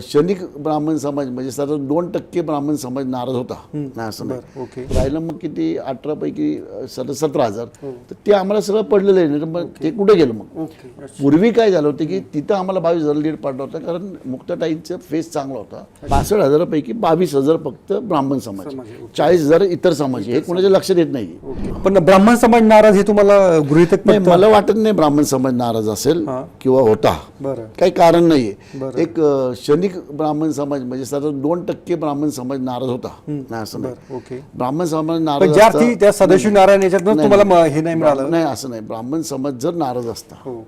क्षणिक ब्राह्मण समाज म्हणजे साधारण दोन टक्के ब्राह्मण समाज नाराज होता. नाही असं नाही बरं, ओके. राहिलं मग किती अठरा पैकी सर सतरा हजार. हो. तर ते आम्हाला सगळं पडलेलं आहे नाही तर मग ते कुठे गेलं मग. पूर्वी काय झालं होतं की तिथं आम्हाला बावीस हजार लीड पडला होता कारण मुक्ताताईंचा फेस चांगला होता. बासष्ट हजारापैकी बावीस हजार फक्त ब्राह्मण समाज. चाळीस हजार इतर समाज. हे कोणाच्या लक्षात येत नाही. पण ब्राह्मण समाज नाराज हे तुम्हाला गृहितक नाही? मला वाटत नाही ब्राह्मण समाज नाराज असेल. किंवा होता. काही कारण नाहीये. एक अ, क्षणिक ब्राह्मण समाज म्हणजे साधारण दोन टक्के ब्राह्मण समाज नाराज होता. नाही असं नाही. बरं ओके. ब्राह्मण समाज नाराज ज्या असता- अर्थी त्या सदाशिव नारायण याच्यातनं तुम्हाला म- हे नाही मिळालं. नाही असं नाही. ब्राह्मण समाज जर नाराज असता हो.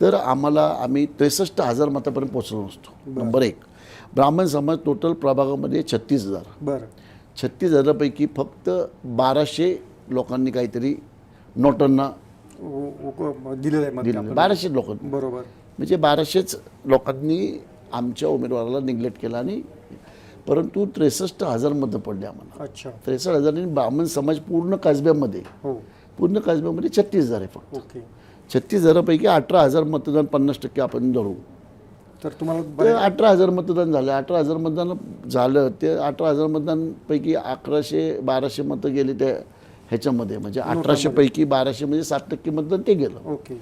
तर आम्हाला आम्ही त्रेसष्ट हजार मतापर्यंत पोहोचलो नसतो नंबर एक. ब्राह्मण समाज टोटल प्रभागामध्ये छत्तीस हजार. बरं. छत्तीस हजारापैकी फक्त बाराशे लोकांनी काहीतरी नोटांना दिलेलं आहे मत दिले आपण. बाराशे लोक बरोबर. म्हणजे बाराशेच लोकांनी आमच्या उमेदवाराला निग्लेक्ट केला आणि परंतु त्रेसष्ट हजार मतं पडले आम्हाला. अच्छा. त्रेसष्ट हजारांनी ब्राह्मण समाज पूर्ण कसब्यामध्ये हो. पूर्ण कसब्यामध्ये छत्तीस हजार आहे फक्त. ओके. छत्तीस हजारापैकी अठरा हजार मतदान पन्नास टक्के आपण धरू. तर तुम्हाला अठरा हजार मतदान झालं. अठरा हजार मतदान झालं ते अठरा हजार मतदानपैकी अकराशे बाराशे मतं गेली त्या ह्याच्यामध्ये. म्हणजे अठराशे पैकी बाराशे म्हणजे सात टक्के मतदान ते गेलं. ओके.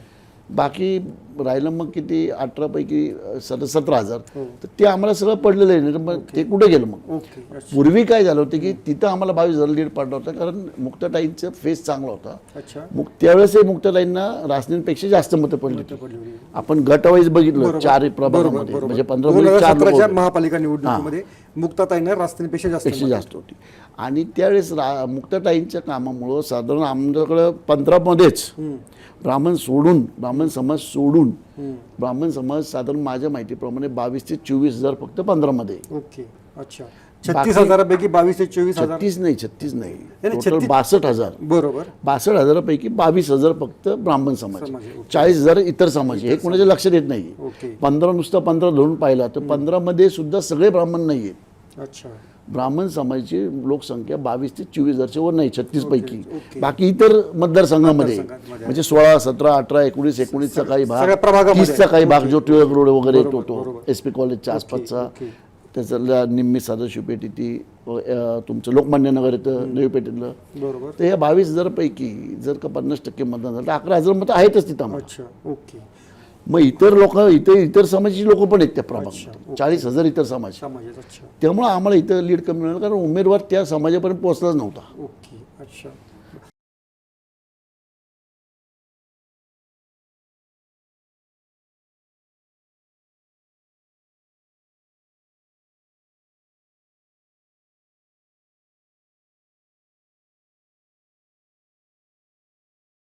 बाकी राहिलं मग किती अठरा पैकी सत सतरा हजार. हो. तर ते आम्हाला सगळं पडलेलं आहे. नाही तर मग ते कुठे गेलं मग? पूर्वी काय झालं होतं की तिथं आम्हाला बावीस हजार लीड पडला होता कारण मुक्ताताईंचा फेस चांगला होता. मग त्यावेळेस मुक्ताताईंना रासनींपेक्षा जास्त मतं पडली होती. आपण गटवाईज बघितलं. चार प्रभागामध्ये. म्हणजे पंधरा. महापालिका निवडणुकीमध्ये मुक्ताताईनं रास्त्यांपेक्षा जास्त पेक्षा जास्त होती. आणि त्यावेळेस रा मुक्ताताईंच्या कामामुळं साधारण आमच्याकडं पंधरामध्येच ब्राह्मण सोडून ब्राह्मण समाज सोडून ब्राह्मण समाज साधारण माझ्या माहितीप्रमाणे बावीस ते चोवीस हजार फक्त पंधरामध्ये. ओके. अच्छा. छत्तीस हजारापैकी बावीस ते चोवीस हजार. छत्तीस नाही छत्तीस नाही. टोटल बासष्ट हजार. बरोबर. बासष्ट हजारापैकी बावीस हजार फक्त ब्राह्मण समाज. चाळीस हजार इतर समाज. हे कोणाच्या लक्षात येत नाही पंधरा नुसतं पंधरा धरून पाहिला तर पंधरामध्ये सुद्धा सगळे ब्राह्मण नाही आहेत अच्छा. ब्राह्मण समाजाची लोकसंख्या बावीस ते चोवीस हजारच्या वर नाही छत्तीस पैकी. बाकी इतर मतदारसंघामध्ये म्हणजे सोळा सतरा अठरा एकोणीस एकोणीसचा काही भाग. तीसचा काही भाग जो टिळक रोड वगैरे येतो तो. एस पी कॉलेजच्या आसपासचा. त्याच्यातल्या निम्मी सदाशिव पेठ ती तुमचं लोकमान्य नगर येतं नवी बरोबर. तर या बावीस हजारपैकी जर का पन्नास टक्के मतदान झालं तर अकरा हजार मतं आहेतच तिथं ओके. मग इतर लोक इतर इतर समाजाची लोक पण आहेत त्या प्रभागात. चाळीस हजार इतर समाज. त्यामुळं आम्हाला इथं लीड कमी मिळालं कारण उमेदवार त्या समाजापर्यंत पोहोचलाच नव्हता. ओके अच्छा.